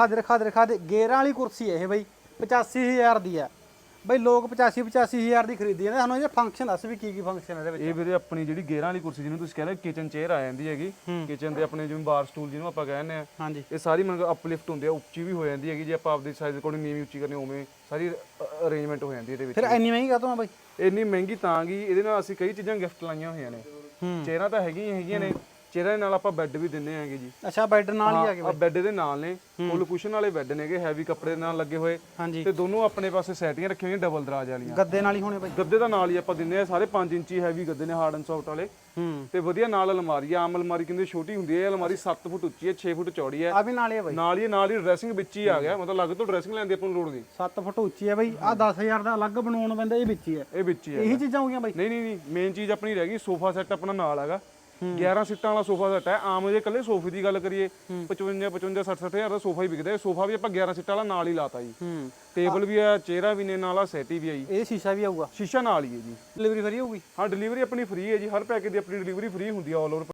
ਖਾਦਰ ਖਾਦਰ ਖਾਦੇ ਗੇਰਾਂ ਵਾਲੀ ਕੁਰਸੀ ਹੈ ਇਹ ਬਈ 85000 ਦੀ ਹੈ। ਬਈ ਲੋਕ 85 85000 ਦੀ ਖਰੀਦੀ ਜਾਂਦੇ ਸਾਨੂੰ ਇਹ ਫੰਕਸ਼ਨ ਦੱਸ ਵੀ ਕੀ ਕੀ ਫੰਕਸ਼ਨ ਇਹਦੇ ਵਿੱਚ। ਇਹ ਵੀਰੇ ਆਪਣੀ ਜਿਹੜੀ ਗੇਰਾਂ ਵਾਲੀ ਕੁਰਸੀ ਜਿਹਨੂੰ ਤੁਸੀਂ ਕਹਿੰਦੇ ਕਿਚਨ ਚੇਅਰ ਆ ਜਾਂਦੀ ਹੈਗੀ। ਕਿਚਨ ਦੇ ਆਪਣੇ ਜਿਵੇਂ ਬਾਰ ਸਟੂਲ ਜਿਹਨੂੰ ਆਪਾਂ ਕਹਿੰਦੇ ਆ ਹਾਂਜੀ। ਇਹ ਸਾਰੀ ਮਤਲਬ ਅਪਲਿਫਟ ਹੁੰਦੀ ਆ ਉੱਚੀ ਵੀ ਹੋ ਜਾਂਦੀ ਹੈਗੀ ਜੇ ਆਪਾਂ ਆਪਦੇ ਸਾਈਜ਼ ਅਕੋਰਡਿੰਗ ਨੀਵੀਂ ਉੱਚੀ ਕਰਨੀ ਉਵੇਂ ਸਾਰੀ ਅਰੇਂਜਮੈਂਟ ਹੋ ਜਾਂਦੀ ਇਹਦੇ ਵਿੱਚ ਫਿਰ ਇੰਨੀ ਮਹਿੰਗੀ ਕਾਤੋਂ ਆ ਬਈ? ਇੰਨੀ ਮਹਿੰਗੀ ਤਾਂ ਗਈ ਇਹਦੇ ਨਾਲ ਅਸੀਂ ਕਈ ਚੀਜ਼ਾਂ ਗਿਫਟ ਲਾਈਆਂ ਹੋਈਆਂ ਨੇ। ਚੇਅਰਾਂ ਤਾਂ ਹੈਗੀਆਂ ਹੈਗੀਆਂ ਨੇ। ਚੇਅਰਾਂ ਦੇ ਨਾਲ ਆਪਾਂ ਬੈੱਡ ਵੀ ਦਿੰਨੇ ਆਂਗੇ ਜੀ। ਅੱਛਾ ਬੈੱਡ ਨਾਲ ਹੀ ਆ ਗਏ ਆ ਬੈੱਡ ਦੇ ਨਾਲ ਨੇ। ਫੁੱਲ ਕੁਸ਼ਨ ਵਾਲੇ ਬੈੱਡ ਨੇਗੇ ਹੈਵੀ ਕੱਪੜੇ ਨਾਲ ਲੱਗੇ ਹੋਏ। ਹਾਂਜੀ। ਤੇ ਦੋਨੋਂ ਆਪਣੇ ਪਾਸੇ ਸੈਟੀਆਂ ਰੱਖੀਆਂ ਹੋਈਆਂ ਡਬਲ ਦਰਾਜ ਵਾਲੀਆਂ। ਗੱਦੇ ਨਾਲ ਹੀ ਹੋਣੇ ਬਈ ਗੱਦੇ ਦਾ ਨਾਲ ਹੀ ਆਪਾਂ ਦਿੰਨੇ ਆ ਸਾਰੇ 5 ਇੰਚੀ ਹੈਵੀ ਗੱਦੇ ਨੇ ਹਾਰਡ ਐਂਡ ਸੌਫਟ ਵਾਲੇ। ਤੇ ਵਧੀਆ ਨਾਲ ਅਲਮਾਰੀ ਆ ਆਮ ਅਲਮਾਰੀ ਕਹਿੰਦੇ ਛੋਟੀ ਹੁੰਦੀ ਹੈ ਇਹ ਅਲਮਾਰੀ 7 ਫੁੱਟ ਉੱਚੀ ਹੈ 6 ਫੁੱਟ ਚੌੜੀ ਹੈ। ਆ ਵੀ ਨਾਲ ਹੀ ਆ ਬਈ ਨਾਲ ਹੀ ਨਾਲ ਹੀ ਡਰੈਸਿੰਗ ਵਿੱਚ ਹੀ ਆ ਗਿਆ ਮਤਲਬ ਲੱਗ ਤੋਂ ਡਰੈਸਿੰਗ ਲੈਣ ਦੀ ਆਪਾਂ ਨੂੰ ਲੋੜ ਨਹੀਂ। 7 ਫੁੱਟ ਉੱਚੀ ਹੈ ਬਈ ਆ 10000 ਦਾ ਅਲੱਗ ਬਣਾਉਣ ਪੈਂਦਾ ਇਹ ਵਿੱਚ ਹੀ ਹੈ। ਇਹ ਵਿੱਚ ਹੀ ਹੈ। ਇਹੀ ਚੀਜ਼ਾਂ ਹੋ ਗਈਆਂ ਬਈ ਨਹੀਂ ਨਹੀਂ ਨਹੀਂ ਮੇਨ ਚੀਜ਼ ਆਪਣੀ ਰਹਿ ਗਈ ਸੋਫਾ ਸੈੱਟ ਆਪਣਾ ਨਾਲ ਹੈਗਾ। 11 ਸੀਟਾਂ ਵਾਲਾ ਸੋਫਾ ਸੈੱਟ ਹੈ। ਆਮ ਜੇ ਇਕੱਲੇ ਸੋਫੇ ਦੀ ਗੱਲ ਕਰੀਏ 55 55 60 60 ਹਜ਼ਾਰ ਦਾ ਸੋਫਾ ਹੀ ਵਿਕਦਾ। ਹੈ ਸੋਫਾ ਵੀ ਆਪਾਂ 11 ਸੀਟਾਂ ਵਾਲਾ ਨਾਲ ਹੀ ਲਾਤਾ ਜੀ। ਹੂੰ। ਟੇਬਲ ਵੀ ਹੈ ਚੇਅਰਾਂ ਵੀ ਨੇ ਨਾਲ ਆ ਸੈਟੀ ਵੀ ਆਈ ਇਹ ਸ਼ੀਸ਼ਾ ਵੀ ਆਊਗਾ? ਸ਼ੀਸ਼ਾ ਨਾਲ ਹੀ ਹੈ ਜੀ। ਡਿਲੀਵਰੀ ਫਰੀ ਹੋਊਗੀ? ਹਾਂ ਡਿਲੀਵਰੀ ਆਪਣੀ ਫ੍ਰੀ ਹੈ ਜੀ। ਹਰ ਪੈਕੇਜ ਦੀ ਆਪਣੀ ਡਿਲੀਵਰੀ ਫ੍ਰੀ ਹੁੰਦੀ ਹੈ ਆਲ ਓਵਰ